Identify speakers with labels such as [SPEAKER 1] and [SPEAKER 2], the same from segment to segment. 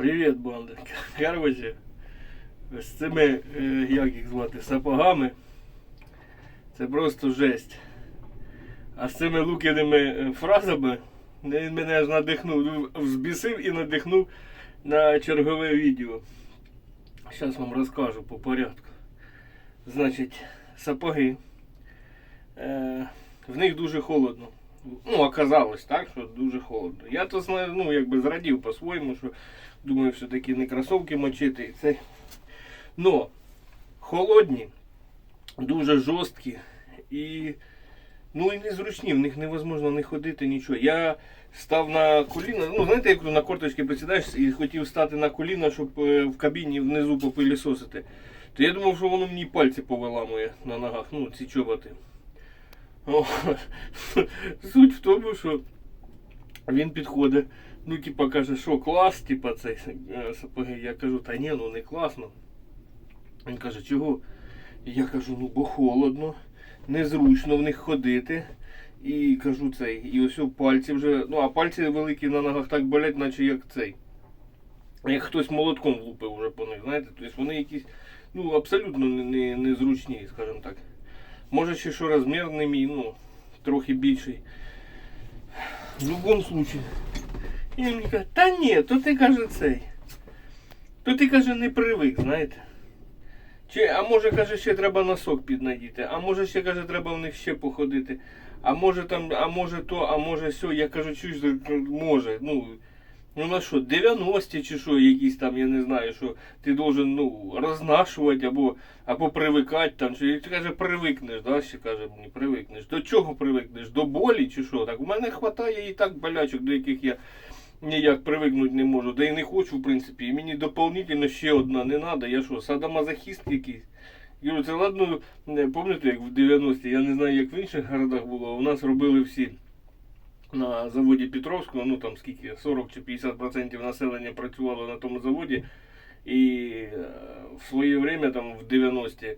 [SPEAKER 1] Привіт, бандинка. Короче, з цими, е, як їх звати, сапогами. Це просто жесть. А з цими лукіними е, фразами він мене аж надихнув, взбісив і надихнув на чергове відео. Зараз вам розкажу по порядку. Значить, сапоги. Е, в них дуже холодно. Ну, оказалось так, що дуже холодно. Я то ну, якби зрадів по-своєму, що думаю, все-таки не кросовки мочити. і Це... Но холодні, дуже жорсткі і ну і незручні, в них невозможно не ходити нічого. Я став на коліна, ну знаєте, як на корточки присідаєш і хотів стати на коліна, щоб е, в кабіні внизу попилісосити. То я думав, що воно мені пальці повиламує на ногах, ну ці чоботи. Суть в тому, що він підходить, ну, типа, каже, що клас, типа, цей е, сапоги. Я кажу, та ні, ну не класно. Він каже, чого? Я кажу, ну бо холодно, незручно в них ходити. І кажу цей. І ось пальці вже. Ну, а пальці великі на ногах так болять, наче як цей. Як хтось молотком влупив вже по них, знаєте? Тобто вони якісь ну, абсолютно не, не, незручні, скажімо так. Може ще що розмір не мій, ну, трохи більший. В будь-якому случае. І він мені каже, та ні, то ти каже цей. То ти каже не привик, знаєте. Чи, а може, каже, ще треба носок піднадіти, а може ще каже, треба в них ще походити. А може там, а може то, а може сьо. Я кажу, чуєш, може. Ну, ну на що, 90 чи що, якісь там, я не знаю, що ти должен ну, рознашувати або, або привикати там. Чи ти каже, привикнеш, да? ще каже мені, привикнеш. До чого привикнеш? До болі чи що? Так, у мене вистачає і так болячок, до яких я ніяк привикнути не можу. Да і не хочу, в принципі. І мені доповнительно ще одна не треба. Я що, садомазохіст якийсь? Я це ладно, пам'ятаєте, як в 90-ті, я не знаю, як в інших городах було. У нас робили всі на заводі Петровського, ну там скільки, 40 чи 50% населення працювало на тому заводі. І е, в своє время, там в 90-ті,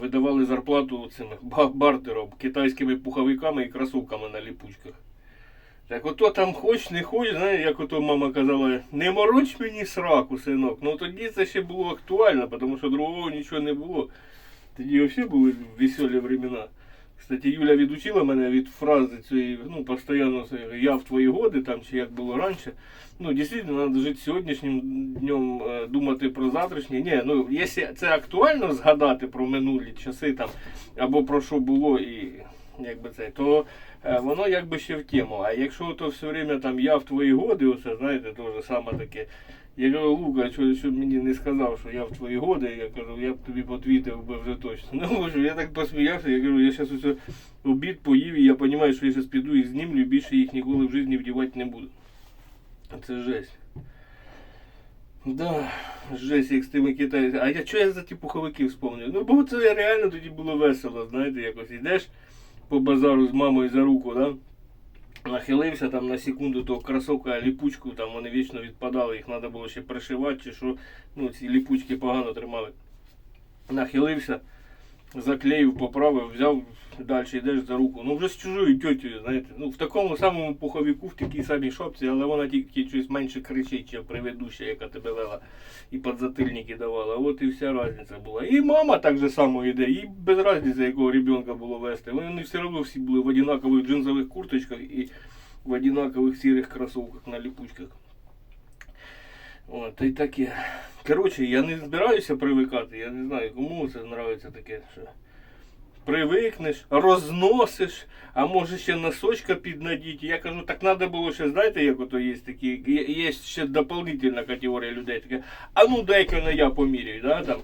[SPEAKER 1] видавали зарплату цим ба- бартером, китайськими пуховиками і кросовками на ліпучках. Так ото там хоч, не хоч, знаєш, як ото мама казала, не мороч мені сраку, синок. Ну тоді це ще було актуально, тому що другого нічого не було. Тоді взагалі були веселі времена. Кстати, Юля відучила мене від фрази цієї, ну, постійно я в твої годи, там, чи як було раніше. Ну, дійсно, треба жити сьогоднішнім днем, е, думати про завтрашнє. Ні, ну, якщо це актуально згадати про минулі часи там, або про що було і якби це, то е, воно якби ще в тему. А якщо то все время там я в твої годи, оце, знаєте, теж саме таке. Я кажу, Лука, що, що мені не сказав, що я в твої годи, я кажу, я б тобі потвітив би вже точно. Ну, кажу, я так посміявся, я кажу, я зараз усе обід поїв, і я розумію, що я зараз піду і знімлю, і більше їх ніколи в житті вдівати не буду. Це жесть. Да, жесть, як з тими китайцями. А я чого я за ті пуховики вспомнив? Ну, бо це реально тоді було весело, знаєте, якось йдеш по базару з мамою за руку, да? Нахилився там на секунду то кросовка ліпучку, там вони вічно відпадали, їх треба було ще пришивати, чи що, ну ці ліпучки погано тримали. Нахилився, заклеїв, поправив, взяв, далі йдеш за руку. Ну вже з чужою тьотєю, знаєте. Ну в такому самому пуховіку, в такій самій шопці, але вона тільки щось менше кричить, ніж предыдуща, яка тебе вела і підзатильники давала. От і вся різниця була. І мама так же само йде, і без різниці, якого ребенка було вести. Вони все одно всі були в однакових джинсових курточках і в однакових сірих кросовках на ліпучках. От, і таке. Коротше, я не збираюся привикати, я не знаю, кому це подобається таке, що привикнеш, розносиш, а може ще носочка піднадіть. Я кажу, так треба було ще, знаєте, як ото є такі, є, ще доповнительна категорія людей, таке, а ну дай-ка на я поміряю, да, там.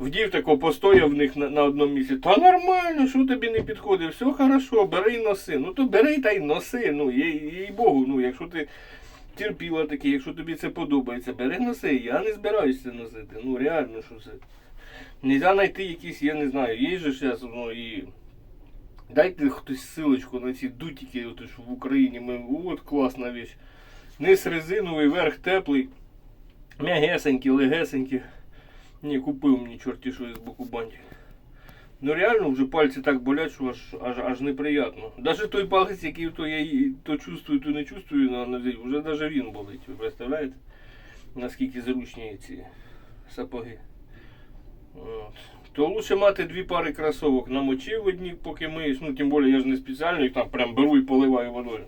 [SPEAKER 1] Вдів тако постояв в них на, на одному місці. Та нормально, що тобі не підходить, все хорошо, бери й носи. Ну то бери та й носи. Ну, їй Богу, ну якщо ти терпіла таке, якщо тобі це подобається, бери носи. Я не збираюся носити. Ну реально, що це. Нельзя знайти якісь, я не знаю, є же зараз, ну і. Дайте хтось ссылочку на ці дутики, от, що в Україні. Ми, от класна віч. Низ резиновий, верх теплий. М'ягесенький, легесенький. Ні, купив мені чорті що із боку бантик. Ну реально вже пальці так болять, що аж, аж, аж неприємно. Даже той палець, який то я то чувствую, то не чувствую на нозі, вже даже він болить. Ви представляєте? Наскільки зручні ці сапоги. От. То лучше мати дві пари кросовок намочив одні, поки миєш. Ну, тим більше я ж не спеціально їх там прям беру і поливаю водою.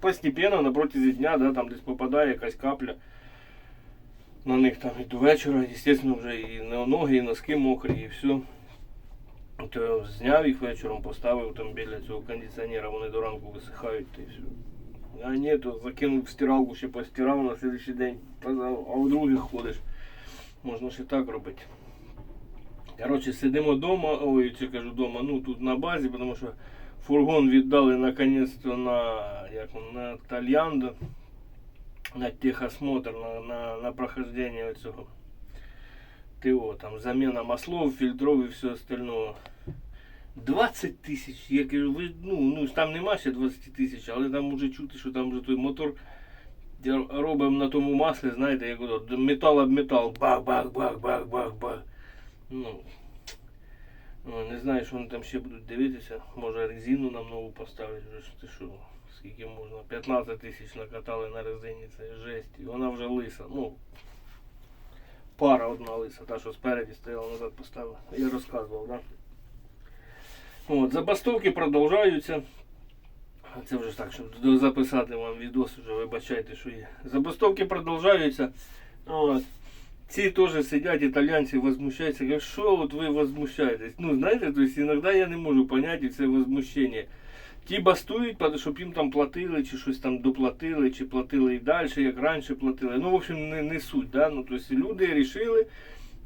[SPEAKER 1] Постепенно на протязі дня, да, там десь попадає якась капля. На них там і до вечора, звісно, вже і на ноги, і носки мокрі, і все. То зняв їх вечором, поставив там біля цього кондиціонера, вони до ранку висихають і все. А ні, то закинув в стиралку, ще постирав на слідчий день, а у других ходиш. Можна ще так робити. Коротше, сидимо вдома, ой, чи кажу вдома, ну тут на базі, тому що фургон віддали наконець-то на, як, на Тальяндо, на техосмотр, на, на, на прохождение цього ТО, там заміна маслов, фільтров і все остального. 20 тисяч, я кажу, ви, ну, ну там нема ще 20 тисяч, але там може чути, що там вже той мотор робимо на тому маслі, знаєте, як ото, метал об метал, бах-бах-бах-бах-бах-бах. Ну, ну, не знаю, що вони там ще будуть дивитися. Може резину нам нову поставлять, вже ти що, скільки можна. 15 тисяч накатали на резині, це жесть. І вона вже лиса. Ну, пара одна лиса, та, що спереді стояла назад поставила. Я розказував? Да? От, забастовки продовжуються. Це вже так, щоб записати вам відос, вже вибачайте, що є. Забастовки продовжуються. От. Ці теж сидять, італійці возмущаються. Говорять, що от ви возмущаєтесь? Ну, знаєте, то есть, іноді я не можу поняти це возмущення. Ті бастують, щоб їм там платили, чи щось там доплатили, чи платили і далі, як раніше платили. Ну, в общем, не, не суть. Да? Ну, тобто люди вирішили,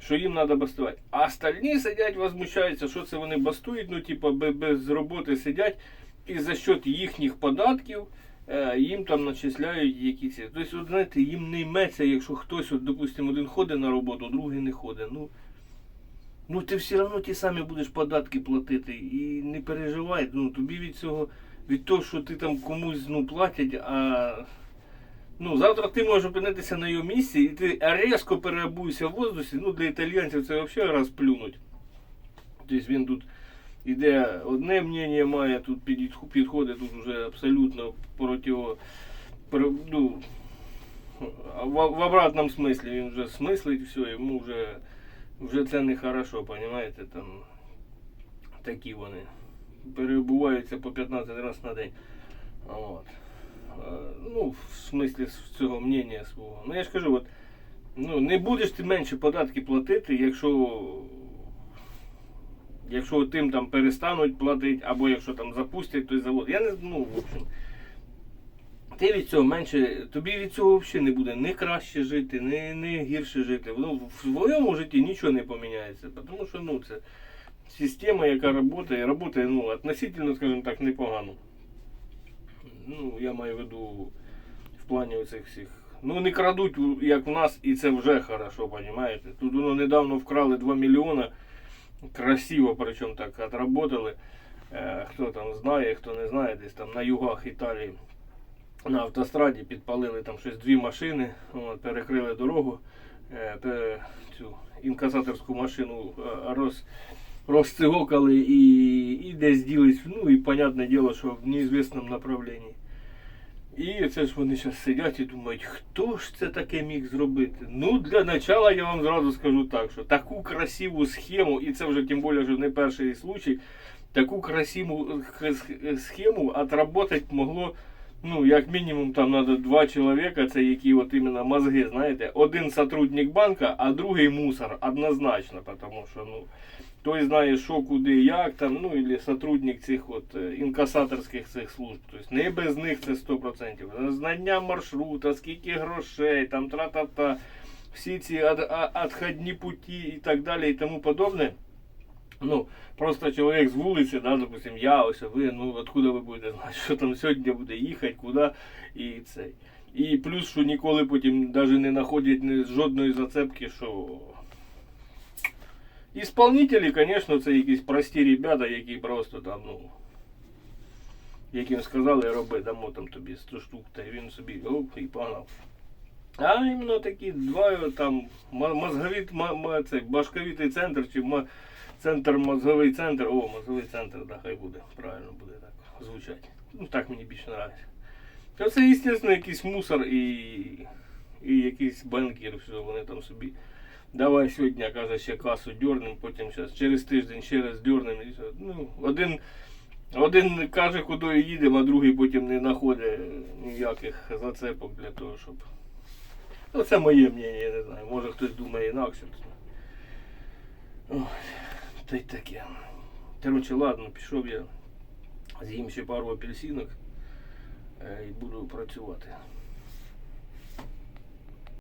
[SPEAKER 1] що їм треба бастувати. А остальні сидять, возмущаються, що це вони бастують, ну, без, без роботи сидять, і за счет їхніх податків е, їм там начисляють якісь. Тобто, от, знаєте, їм не йметься, якщо хтось, от, допустимо, один ходить на роботу, другий не ходить. Ну, ну ти все одно ті самі будеш податки платити. І не переживай, ну, тобі від цього, від того, що ти там комусь ну, платять, а. Ну, завтра ти можеш опинитися на його місці і ти різко переобуєшся в воздусі. Ну, для італійців це взагалі раз плюнуть. Тобто він тут іде одне мнення має, тут підходить тут вже абсолютно противо. Ну, в, в обратному смислі він вже смислить все, йому вже, вже це не хорошо, розумієте, там такі вони. Перебуваються по 15 разів на день. От. Е, Ну, в смислі цього мнення свого. Ну я ж кажу, от, ну, не будеш ти менше податки платити, якщо якщо тим там перестануть платити, або якщо там запустять той завод. Я не ну, в общем. Ти від цього менше, тобі від цього взагалі не буде ні краще жити, ні, ні гірше жити. Ну, в своєму житті нічого не поміняється, тому що ну, це система, яка працює, працює ну, относительно, скажімо так, непогано. Ну, я маю в виду в плані оцих всіх. Ну, не крадуть, як в нас, і це вже хорошо, розумієте? Тут воно недавно вкрали 2 мільйони. Красиво, причому так отработали. Е, хто там знає, хто не знає, десь там на югах Італії на автостраді підпалили там щось дві машини, от, перекрили дорогу, е, цю інкасаторську машину е, роз, розцигокали і, і десь ділись, ну і понятне діло, що в неізвісному направленні. І це ж вони зараз сидять і думають, хто ж це таке міг зробити? Ну, для начала я вам зразу скажу так, що таку красиву схему, і це вже тим більше що не перший случай, таку красиву х- х- схему отработать могло, ну, як мінімум, там треба два чоловіка, це які от іменно мозги, знаєте, один сотрудник банка, а другий мусор, однозначно, тому що, ну, той знає, що, куди, як там, ну, или сотрудник цих от е, інкасаторських цих служб. Тобто не без них це 100%. Знання маршрута, скільки грошей, там тра-та-та, всі ці а- путі і так далі і тому подобне. Ну, просто чоловік з вулиці, да, допустим, я ось, ви, ну, откуда ви будете знати, що там сьогодні буде їхати, куди і цей. І плюс, що ніколи потім навіть не знаходять жодної зацепки, що Ісполнителі, звісно, це якісь прості ребята, які просто там, ну. Яким сказали, роби, дамо там тобі 100 штук, та він собі оп, і погнав. А іменно такі два там мо- мозговіт, мо- мо- цей, башковітий центр, чи Центр, мозговий центр. О, мозговий центр, да, хай буде. Правильно буде так звучати. Ну так мені більше подобається. Це, звісно, якийсь мусор і, і якийсь банкір, що вони там собі. Давай сьогодні, каже, ще касу дьорнем, потім зараз через тиждень ще раз дьорнем. І все. Ну, один, один каже, куди їдемо, а другий потім не знаходить ніяких зацепок для того, щоб. Ну, це моє мнення, я не знаю. Може хтось думає інакше. Ой, та й таке. Короче, ладно, пішов я. З'їм ще пару апельсинок е, і буду працювати.